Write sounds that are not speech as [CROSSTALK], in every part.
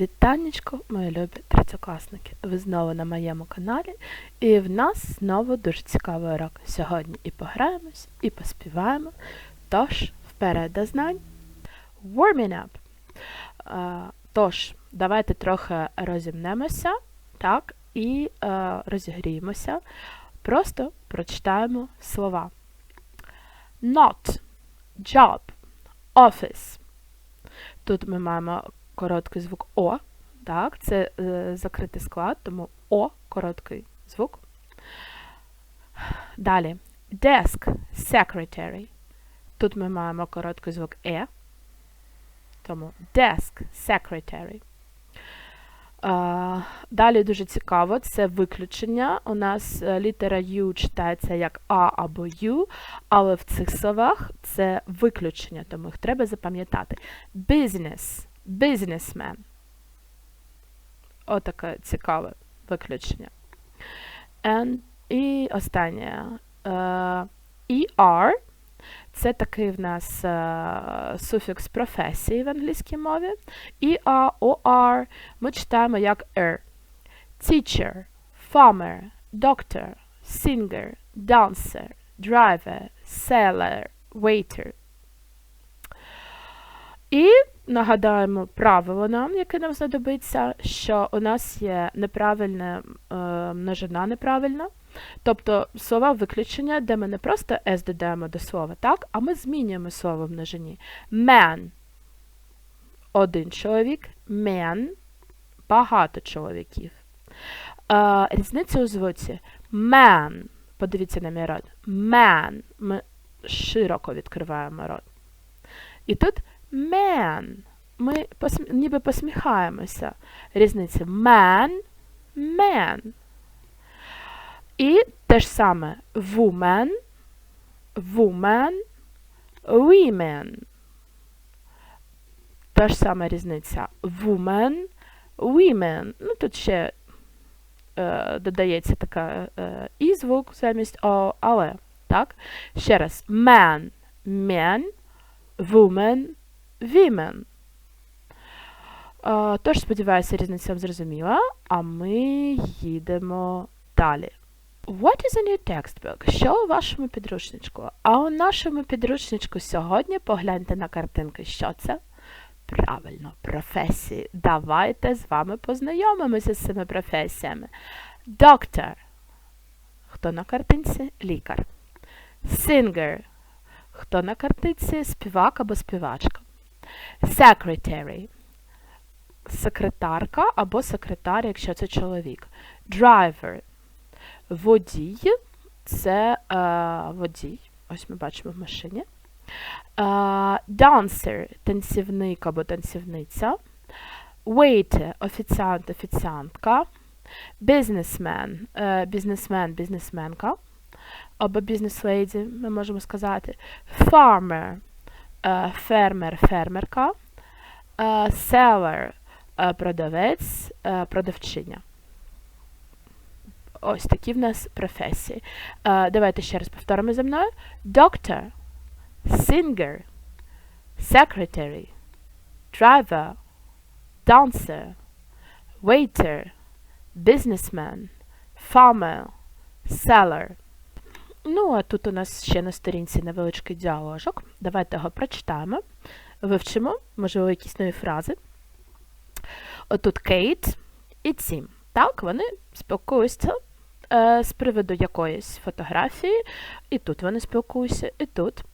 Вітанечко, мої любі третьокласники! Ви знову на моєму каналі, і в нас знову дуже цікавий урок. Сьогодні і пограємось, і поспіваємо. Тож, вперед до знань. Warming up. Е, тож, давайте трохи розімнемося, так, і е, розігріємося. Просто прочитаємо слова. Not, job, office. Тут ми маємо короткий звук О. Так, це е, закритий склад, тому О короткий звук. Далі desk, secretary. Тут ми маємо короткий звук Е. Тому desk, secretary. Е, далі дуже цікаво, це виключення. У нас е, літера U читається як А або Ю, але в цих словах це виключення, тому їх треба запам'ятати. Business, businessman. Отаке цікаве виключення. And, і останнє. Uh, ER це такий в нас uh, суфікс професії в англійській мові. ER, OR ми читаємо як er. Teacher, farmer, doctor, singer, dancer, driver, seller, waiter. І нагадаємо правило нам, яке нам знадобиться, що у нас є неправильна е, множина неправильна. Тобто слова виключення, де ми не просто S додаємо до слова, так, а ми змінюємо слово в множині. Man один чоловік, man багато чоловіків. Е, різниця у звуці man. Подивіться на мій рот. Man. Ми широко відкриваємо рот. І тут man. Ми посмі... ніби посміхаємося. Різниця man, man. І те ж саме woman, woman, women. Та ж сама різниця woman, women. Ну, тут ще е, додається така е, і звук замість о, але. Так? Ще раз. Man, men, woman, women. Тож, сподіваюся, різниця зрозуміла, а ми їдемо далі. What is in your textbook? Що у вашому підручничку? А у нашому підручничку сьогодні погляньте на картинки. Що це? Правильно, професії. Давайте з вами познайомимося з цими професіями. Доктор. Хто на картинці? Лікар. Singer. Хто на картинці? Співак або співачка. Secretary. Секретарка або секретар, якщо це чоловік. Driver. Водій. Це е, водій. Ось ми бачимо в машині. Uh, dancer – танцівник або танцівниця. Waiter – офіціант, офіціантка. Businessman – бізнесмен, бізнесменка. Або бізнес-леді, ми можемо сказати. Farmer – фермер, фермерка. Seller – продавець, продавчиня. Ось такі в нас професії. Давайте ще раз повторимо за мною. Doctor – singer, secretary, driver, dancer, waiter, businessman, farmer, seller. Ну, а тут у нас ще на сторінці невеличкий діаложок. Давайте його прочитаємо, вивчимо, можливо, якісь нові фрази. Отут Кейт і Тім. Так, вони спілкуються е, з приводу якоїсь фотографії, і тут вони спілкуються, і тут.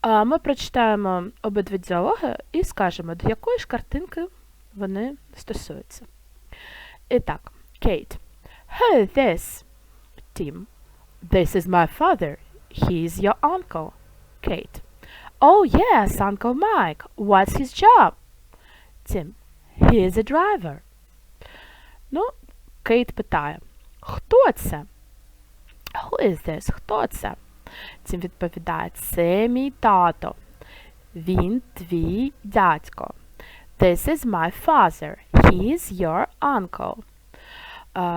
А Ми прочитаємо обидві діалоги і скажемо, до якої ж картинки вони стосуються. І так. Who is this? Tim. This is my father. He is your uncle. Kate. Oh, yes, Uncle Mike. What's his job? Tim. He is a driver. Ну, Кейт питає, хто це? Who is this? Хто це? Тім відповідає, це мій тато. Він твій дядько. This is my father. He is your uncle.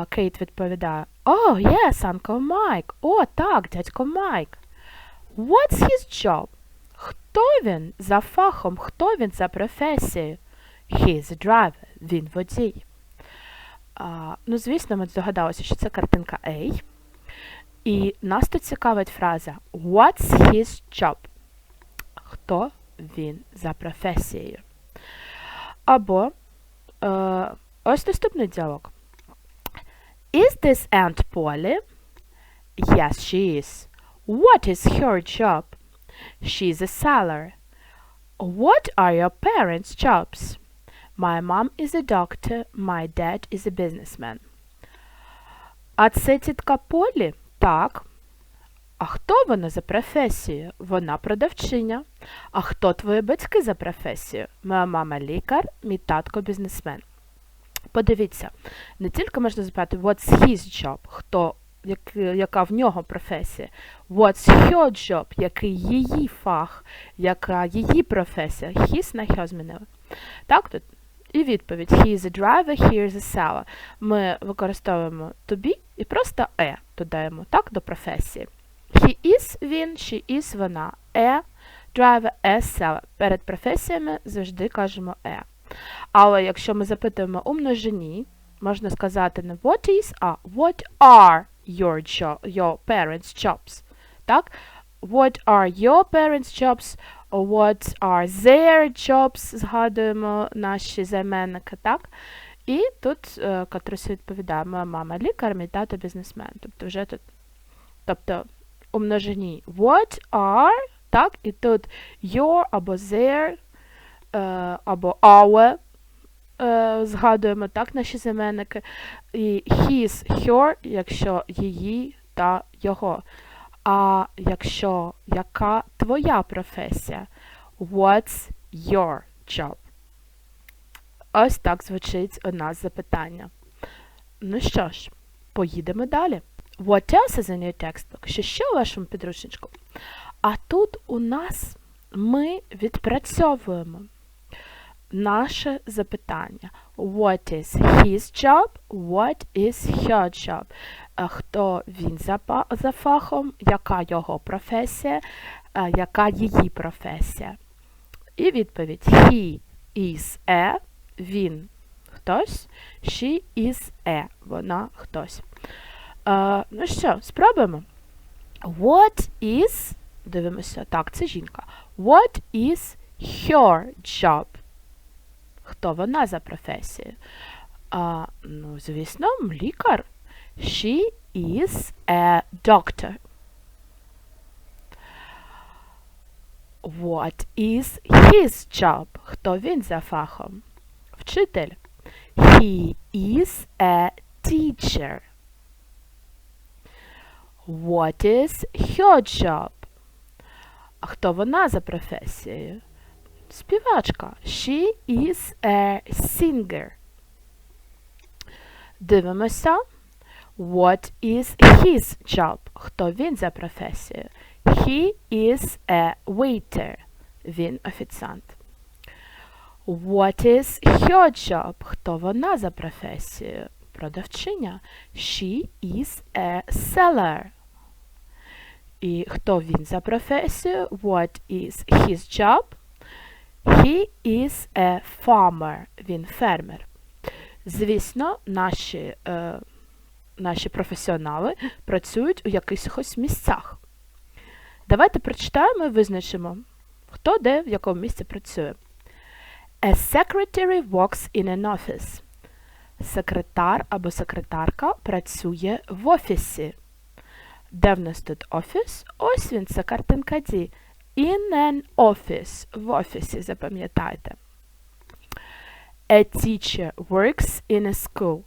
Кейт uh, відповідає, Oh, yes, Uncle Mike. О, так, дядько Майк. What's his job? Хто він за фахом? Хто він за професією? He a driver. він водій. А, ну, звісно, ми здогадалися, що це картинка A. І нас тут цікавить фраза What's his job? Хто він за професією? Або е, ось наступний діалог. Is this Aunt Polly? Yes, she is. What is her job? She's a seller. What are your parents' jobs? My mom is a doctor, my dad is a businessman. А це тітка Полі? Так. А хто вона за професією? Вона продавчиня. А хто твої батьки за професією? Моя мама лікар, мій татко бізнесмен. Подивіться, не тільки можна запитати what's his job, хто, як, яка в нього професія, what's her job, який її фах, яка її професія. His на her змінили. Так, тут і відповідь He is a driver, he is a seller. Ми використовуємо to be і просто е додаємо так до професії. He is він, she is вона. A driver, a seller. Перед професіями завжди кажемо е. Але якщо ми запитуємо у множині, можна сказати не what is, а what are your, your parents' jobs. Так? What are your parents' jobs? What are their jobs? Згадуємо наші займенники, так? І тут е, Катруся відповідає, моя мама лікар, мій тато бізнесмен. Тобто вже тут, тобто у множині what are, так, і тут your або their, або our, е, згадуємо так наші займенники, і his, her, якщо її та його. А якщо яка твоя професія? What's your job? Ось так звучить у нас запитання. Ну що ж, поїдемо далі. What else is in your textbook? Що ще у вашому підручничку? А тут у нас ми відпрацьовуємо наше запитання. What is his job? What is her job? Хто він за, за фахом, яка його професія, яка її професія? І відповідь He is a, він хтось, she is a, вона хтось. Uh, ну що, спробуємо. What is, дивимося, так, це жінка. What is her job? Хто вона за професією? Uh, ну, звісно, лікар. She is a doctor. What is his job? Хто він за фахом? Вчитель. He is a teacher. What is her job? А хто вона за професією? Співачка. She is a singer. Дивимося. What is his job? Хто він за професією? He is a waiter. Він офіціант. What is her job? Хто вона за професією? Продавчиня. She is a seller. І хто він за професією? What is his job? He is a farmer. Він фермер. Звісно, наші, е, наші професіонали працюють у якихось місцях. Давайте прочитаємо і визначимо, хто де в якому місці працює. A secretary works in an office. Секретар або секретарка працює в офісі. Де в нас тут офіс? Ось він, це картинка D. In an office. В офісі, запам'ятайте. A teacher works in a school.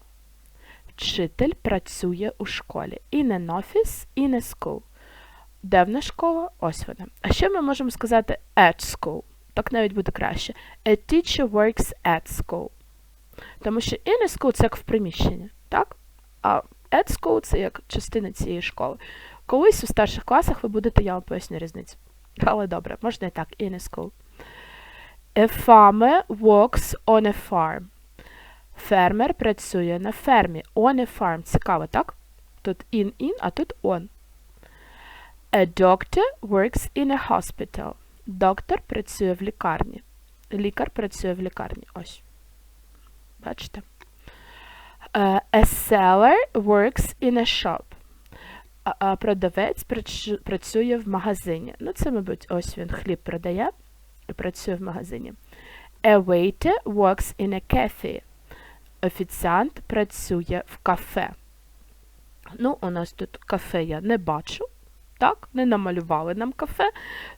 Вчитель працює у школі. In an office, in a school. Де в школа? Ось вона. А ще ми можемо сказати at school. Так навіть буде краще. A teacher works at school. Тому що in a school це як в приміщенні, так? А at school це як частина цієї школи. Колись у старших класах ви будете, я вам поясню різницю. Але добре, можна і так, in a school. A farmer works on a farm. Фермер працює на фермі. On a farm. Цікаво, так? Тут in, in, а тут on. A doctor works in a hospital. Доктор працює в лікарні. Лікар працює в лікарні. Ось. Бачите? Е, A seller works in a shop. Продавець працює в магазині. Ну, це, мабуть, ось він хліб продає і працює в магазині. A waiter works in a cafe. Офіціант працює в кафе. Ну, у нас тут кафе я не бачу. Так, не намалювали нам кафе.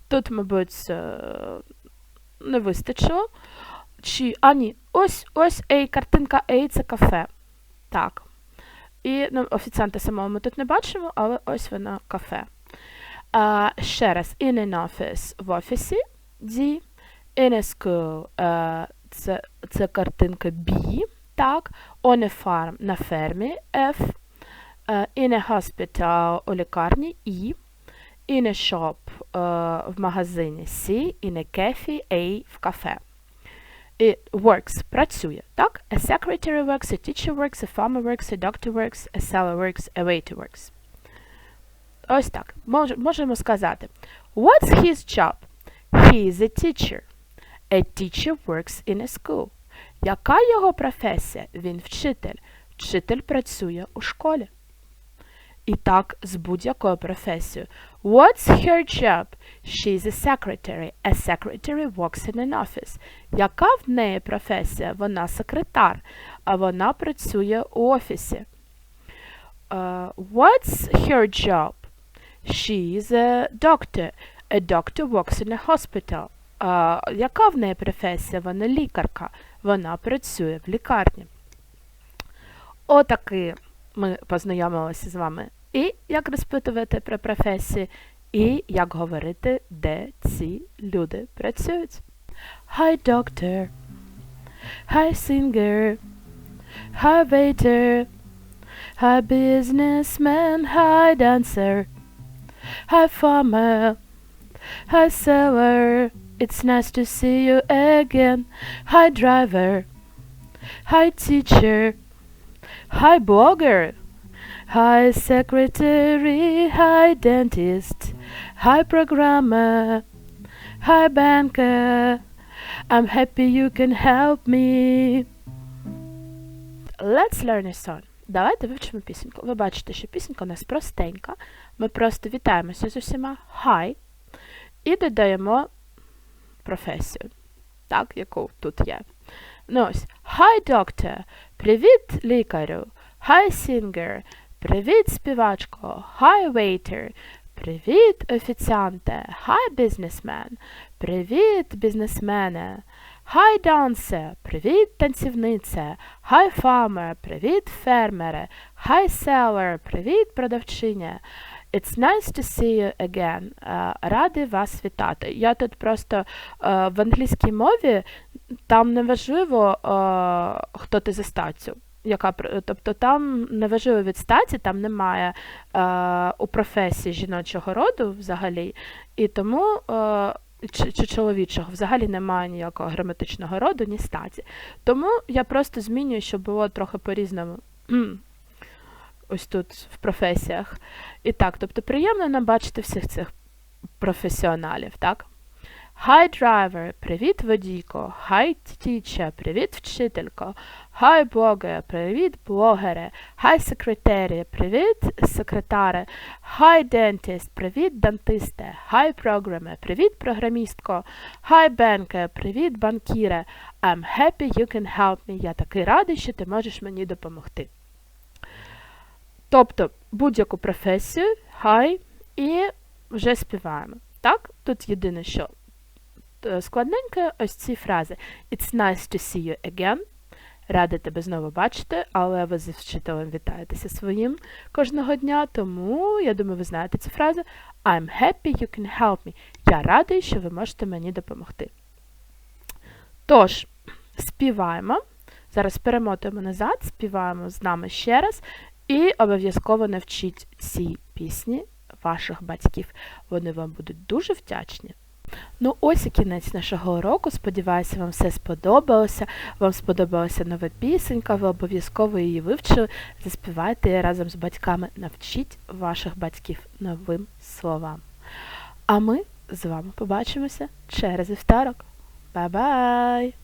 Тут, мабуть, е, не вистачило. Чи, а ні, ось ось A, картинка A це кафе. Так. І ну, офіціанта самого ми тут не бачимо, але ось вона кафе. А, ще раз, in an office в офісі D. In a school е, це, це картинка B. Так. On a farm на фермі F. Е, in a hospital у лікарні E. In a shop е, в магазині C. In a cafe A в кафе. І works працює, так? A secretary works, a teacher works, a farmer works, a doctor works, a seller works, a waiter works. Ось так. Мож, можемо сказати. What's his job? He is a teacher. A teacher works in a school. Яка його професія? Він вчитель. Вчитель працює у школі. І так з будь-якою професією. What's her job? She's a secretary. A secretary works in an office. Яка в неї професія? Вона секретар, а вона працює у офісі. Uh, what's her job? She's a doctor. A doctor works in a hospital. Uh, яка в неї професія? Вона лікарка. Вона працює в лікарні. Отаки ми познайомилися з вами і як розпитувати про професії, і як говорити, де ці люди працюють. Hi, doctor. Hi, singer. Hi, waiter. Hi, businessman. Hi, dancer. Hi, farmer. Hi, seller. It's nice to see you again. Hi, driver. Hi, teacher. Hi, blogger. Hi, secretary. Hi, dentist. Hi, programmer. Hi, banker. I'm happy you can help me. Let's learn a song. Давайте вивчимо пісеньку. Ви бачите, що пісенька у нас простенька. Ми просто вітаємося з усіма hi і додаємо професію, так, яку тут є. Ну ось, Hi, doctor! Привіт, лікарю! Hi, singer! Привіт, співачко! Hi, waiter! Привіт, офіціанте! Hi, businessman! Привіт, бізнесмене! Hi, dancer! Привіт, танцівнице! Hi, farmer! Привіт, фермере! Hi, seller! Привіт, продавчиня! It's nice to see you again. Е, Радий вас вітати. Я тут просто е, в англійській мові там не важливо, е, хто ти за статтю. Яка, тобто там не важливо від статі, там немає е, у професії жіночого роду взагалі, і тому е, чи, чи чоловічого взагалі немає ніякого граматичного роду, ні статі. Тому я просто змінюю, щоб було трохи по-різному. [CLEARS THROAT] Ось тут в професіях. І так, тобто приємно нам бачити всіх цих професіоналів, так? Hi, driver, привіт, водійко. Hi, teacher, привіт, вчителько. Hi, блогер, привіт, блогере. Hi, секретарі, привіт, секретаре. Hi, dentist, привіт, дантисте. Hi, programmer, привіт, програмістко. Hi, banker, привіт, банкіре. I'm happy you can help me. Я такий радий, що ти можеш мені допомогти. Тобто будь-яку професію, хай, і вже співаємо. Так? Тут єдине, що складненьке, ось ці фрази. It's nice to see you again. Рада тебе знову бачити, але ви з вчителем вітаєтеся своїм кожного дня, тому я думаю, ви знаєте ці фрази. I'm happy you can help me. Я радий, що ви можете мені допомогти. Тож, співаємо. Зараз перемотуємо назад, співаємо з нами ще раз. І обов'язково навчіть ці пісні ваших батьків. Вони вам будуть дуже вдячні. Ну, ось і кінець нашого уроку. Сподіваюся, вам все сподобалося. Вам сподобалася нова пісенька, ви обов'язково її вивчили. Заспівайте разом з батьками. Навчіть ваших батьків новим словам. А ми з вами побачимося через вівторок. Бай-бай!